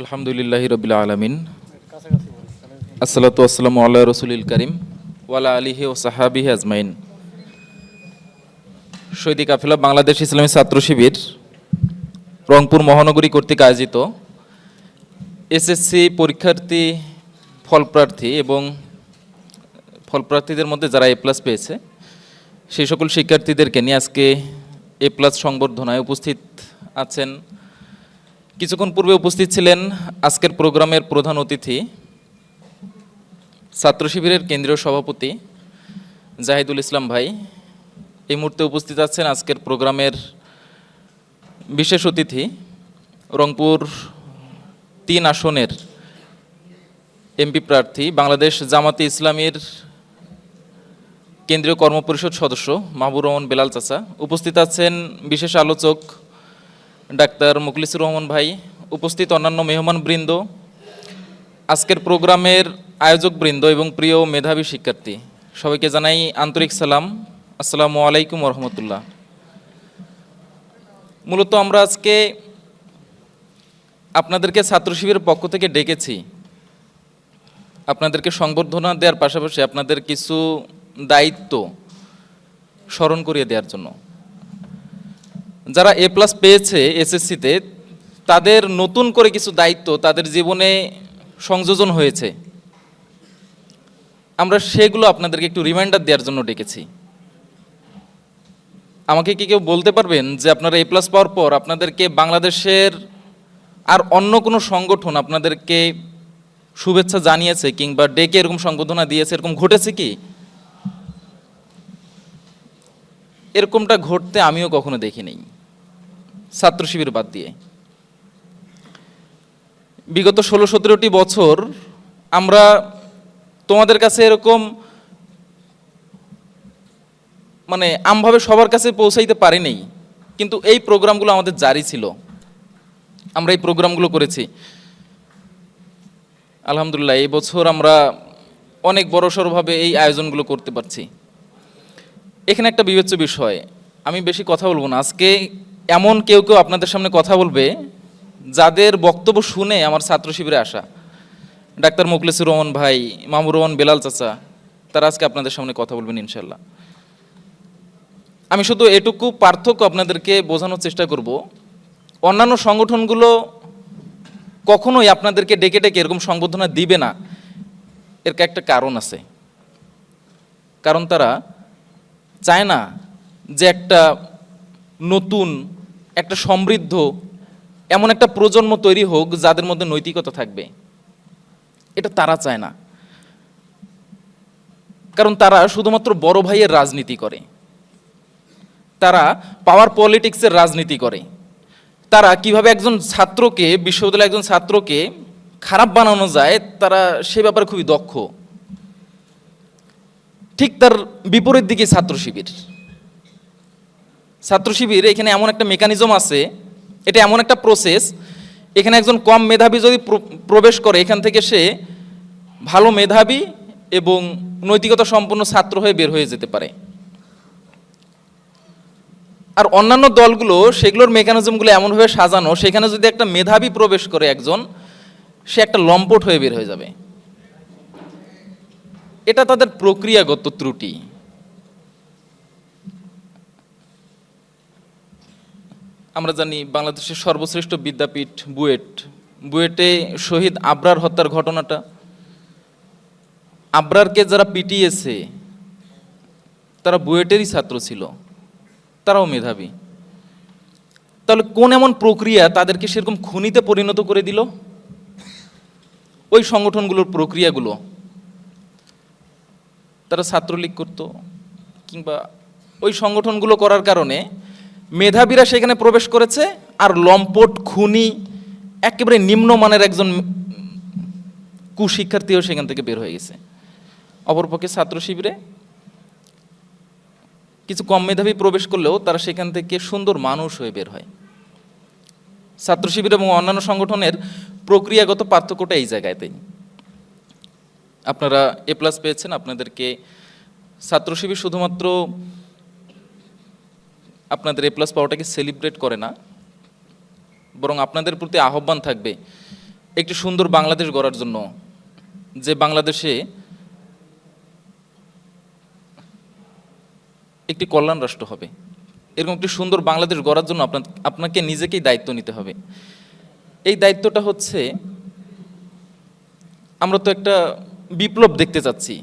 আলহামদুলিল্লাহ রবিল আলমিন। আসসালাতু আল্লাহ রসুলিল করিম ওয়ালা আলিহি ও সাহাবিহি আজমাইন। সৈদি কাফেলা বাংলাদেশ ইসলামী ছাত্র শিবির, রংপুর মহানগরী কর্তৃক আয়োজিত এসএসসি পরীক্ষার্থী ফলপ্রার্থী এবং ফলপ্রার্থীদের মধ্যে যারা এ প্লাস পেয়েছে, সেই সকল শিক্ষার্থীদেরকে নিয়ে আজকে এ প্লাস সংবর্ধনায় উপস্থিত আছেন কিছুক্ষণ পূর্বে উপস্থিত ছিলেন আজকের প্রোগ্রামের প্রধান অতিথি, ছাত্র শিবিরের কেন্দ্রীয় সভাপতি জাহিদুল ইসলাম ভাই। এই মুহূর্তে উপস্থিত আছেন আজকের প্রোগ্রামের বিশেষ অতিথি, রংপুর তিন আসনের এমপি প্রার্থী, বাংলাদেশ জামাতে ইসলামীর কেন্দ্রীয় কর্মপরিষদ সদস্য মাহবুর রহমান বেলাল চাচা। উপস্থিত আছেন বিশেষ আলোচক ডাক্তার মুখলিসুর রহমান ভাই, উপস্থিত অন্যান্য মেহমান বৃন্দ, আজকের প্রোগ্রামের আয়োজক বৃন্দ এবং প্রিয় মেধাবী শিক্ষার্থী, সবাইকে জানাই আন্তরিক সালাম। আসসালামু আলাইকুম রহমতুল্লাহ। মূলত আমরা আজকে আপনাদেরকে ছাত্র শিবিরের পক্ষ থেকে ডেকেছি। আপনাদেরকে সংবর্ধনা দেওয়ার পাশাপাশি আপনাদের কিছু দায়িত্ব স্মরণ করিয়ে দেওয়ার জন্য। যারা এ প্লাস পেয়েছে এসএসসিতে তাদের নতুন করে কিছু দায়িত্ব তাদের জীবনে সংযোজন হয়েছে। আমরা সেগুলো আপনাদেরকে একটু রিমাইন্ডার দেওয়ার জন্য ডেকেছি। আমাকে কি কেউ বলতে পারবেন যে আপনারা এ প্লাস পাওয়ার পর আপনাদেরকে বাংলাদেশের আর অন্য কোনো সংগঠন আপনাদেরকে শুভেচ্ছা জানিয়েছে কিংবা ডেকে এরকম সংবর্ধনা দিয়েছে, এরকম ঘটেছে কি? এরকমটা ঘটতে আমিও কখনো দেখিনি। ছাত্র শিবির বাদ দিয়ে। বিগত ষোলো সতেরোটি বছর আমরা তোমাদের কাছে এরকম মানে আমভাবে সবার কাছে পৌঁছাইতে পারিনি, কিন্তু এই প্রোগ্রামগুলো আমাদের জারি ছিল। আমরা এই প্রোগ্রামগুলো করেছি। আলহামদুলিল্লাহ, এই বছর আমরা অনেক বড়সড়ভাবে এই আয়োজনগুলো করতে পারছি। এখানে একটা বিবেচ্য বিষয়। আমি বেশি কথা বলব না। আজকে এমন কেউ কেউ আপনাদের সামনে কথা বলবে, যাদের বক্তব্য শুনে আমার ছাত্র শিবিরে আসা। ডাক্তার মুখলেসুর রহমান ভাই, মামুর রহমান বেলাল চাচা, তারা আজকে আপনাদের সামনে কথা বলবেন ইনশাল্লাহ আমি শুধু এটুকু পার্থক্য আপনাদেরকে বোঝানোর চেষ্টা করব। অন্যান্য সংগঠনগুলো কখনোই আপনাদেরকে ডেকে ডেকে এরকম সংবর্ধনা দিবে না। এর একটা কারণ আছে। কারণ তারা চায় না যে একটা নতুন, একটা সমৃদ্ধ, এমন একটা প্রজন্ম তৈরি হোক যাদের মধ্যে নৈতিকতা থাকবে। এটা তারা চায় না। কারণ তারা শুধুমাত্র বড় ভাইয়ের রাজনীতি করে। তারা পাওয়ার পলিটিক্সের রাজনীতি করে। তারা কীভাবে একজন ছাত্রকে, বিশ্ববিদ্যালয়ের একজন ছাত্রকে খারাপ বানানো যায়, তারা সে ব্যাপারে খুবই দক্ষ। ঠিক তার বিপরীত দিকে ছাত্র শিবির। ছাত্র শিবির, এখানে এমন একটা মেকানিজম আছে, এটা এমন একটা প্রসেস এখানে একজন কম মেধাবী যদি প্র- প্রবেশ করে, এখান থেকে সে ভালো মেধাবী এবং নৈতিকতা সম্পন্ন ছাত্র হয়ে বের হয়ে যেতে পারে। আর অন্যান্য দলগুলো, সেগুলোর মেকানিজমগুলো এমনভাবে সাজানো, সেখানে যদি একটা মেধাবী প্রবেশ করে একজন, সে একটা লম্পট হয়ে বের হয়ে যাবে। এটা তাদের প্রক্রিয়াগত ত্রুটি। আমরা জানি বাংলাদেশের সর্বশ্রেষ্ঠ বিদ্যাপীঠ বুয়েট। বুয়েটে শহীদ আবরার হত্যার ঘটনাটা। আবরারকে যারা পিটিয়েছে, তারা বুয়েটেরই ছাত্র ছিল। তারাও মেধাবী। তাহলে কোন এমন প্রক্রিয়া তাদেরকে সেরকম খুনিতে পরিণত করে দিল? ওই সংগঠনগুলোর প্রক্রিয়াগুলো তারা ছাত্রলীগ করত, কিংবা ওই সংগঠনগুলো করার কারণে মেধাবীরা সেখানে প্রবেশ করেছে আর লম্পট, খুনি, একেবারে নিম্নমানের একজন কুশিক্ষার্থীও সেখান থেকে বের হয়ে গেছে। অপরপক্ষে ছাত্র শিবিরে কিছু কম মেধাবী প্রবেশ করলেও তারা সেখান থেকে সুন্দর মানুষ হয়ে বের হয়। ছাত্র শিবির এবং অন্যান্য সংগঠনের প্রক্রিয়াগত পার্থক্যটা এই জায়গাতেই। আপনারা এ প্লাস পেয়েছেন, আপনাদেরকে ছাত্র শিবির শুধুমাত্র আপনাদের এ প্লাস পাওয়াটাকে সেলিব্রেট করে না, বরং আপনাদের প্রতি আহ্বান থাকবে একটি সুন্দর বাংলাদেশ গড়ার জন্য, যে বাংলাদেশে একটি কল্যাণ রাষ্ট্র হবে। এরকম একটি সুন্দর বাংলাদেশ গড়ার জন্য আপনার আপনাকে নিজেকেই দায়িত্ব নিতে হবে। এই দায়িত্বটা হচ্ছে, আমরা তো একটা বিপ্লব দেখতে চাচ্ছি।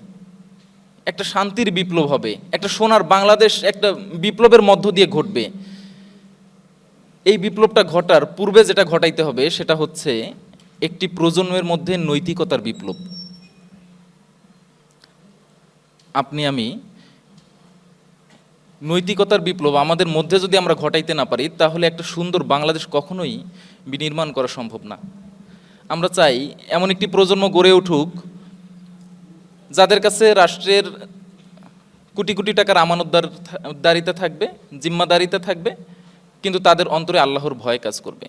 একটা শান্তির বিপ্লব হবে, একটা সোনার বাংলাদেশ একটা বিপ্লবের মধ্য দিয়ে ঘটবে। এই বিপ্লবটা ঘটার পূর্বে যেটা ঘটাইতে হবে সেটা হচ্ছে একটি প্রজন্মের মধ্যে নৈতিকতার বিপ্লব। আপনি, আমি নৈতিকতার বিপ্লব আমাদের মধ্যে যদি আমরা ঘটাইতে না পারি, তাহলে একটা সুন্দর বাংলাদেশ কখনোই বিনির্মাণ করা সম্ভব না। আমরা চাই এমন একটি প্রজন্ম গড়ে উঠুক যাদের কাছে রাষ্ট্রের কোটি কোটি টাকার আমানতদার দারিতে থাকবে, জিম্মাদারিতে থাকবে, কিন্তু তাদের অন্তরে আল্লাহর ভয় কাজ করবে।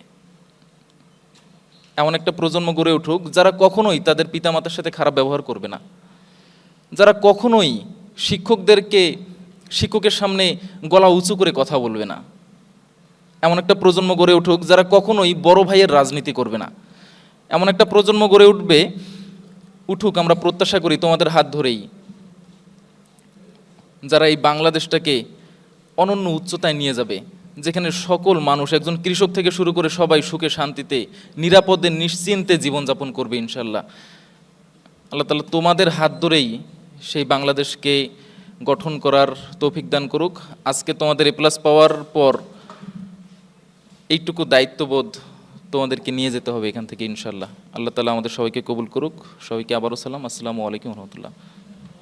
এমন একটা প্রজন্ম গড়ে উঠুক, যারা কখনোই তাদের পিতামাতার সাথে খারাপ ব্যবহার করবে না। যারা কখনোই শিক্ষকদেরকে, শিক্ষকের সামনে গলা উঁচু করে কথা বলবে না। এমন একটা প্রজন্ম গড়ে উঠুক, যারা কখনোই বড় ভাইয়ের রাজনীতি করবে না। এমন একটা প্রজন্ম গড়ে উঠবে উঠুক, আমরা প্রত্যাশা করি তোমাদের হাত ধরেই। যারা এই বাংলাদেশটাকে অনন্য উচ্চতায় নিয়ে যাবে, যেখানে সকল মানুষ, একজন কৃষক থেকে শুরু করে সবাই সুখে শান্তিতে, নিরাপদে, নিশ্চিন্তে জীবনযাপন করবে ইনশাল্লাহ। আল্লাহ তালা তোমাদের হাত ধরেই সেই বাংলাদেশকে গঠন করার তৌফিক দান করুক। আজকে তোমাদের এ প্লাস পাওয়ার পর এইটুকু দায়িত্ববোধ তোমাদেরকে নিয়ে যেতে হবে এখান থেকে ইনশাল্লাহ আল্লাহ তালা আমাদের সবাইকে কবুল করুক। সবাইকে আবারও সালাম। আসসালামু আলাইকুম রহমতুল্লাহ।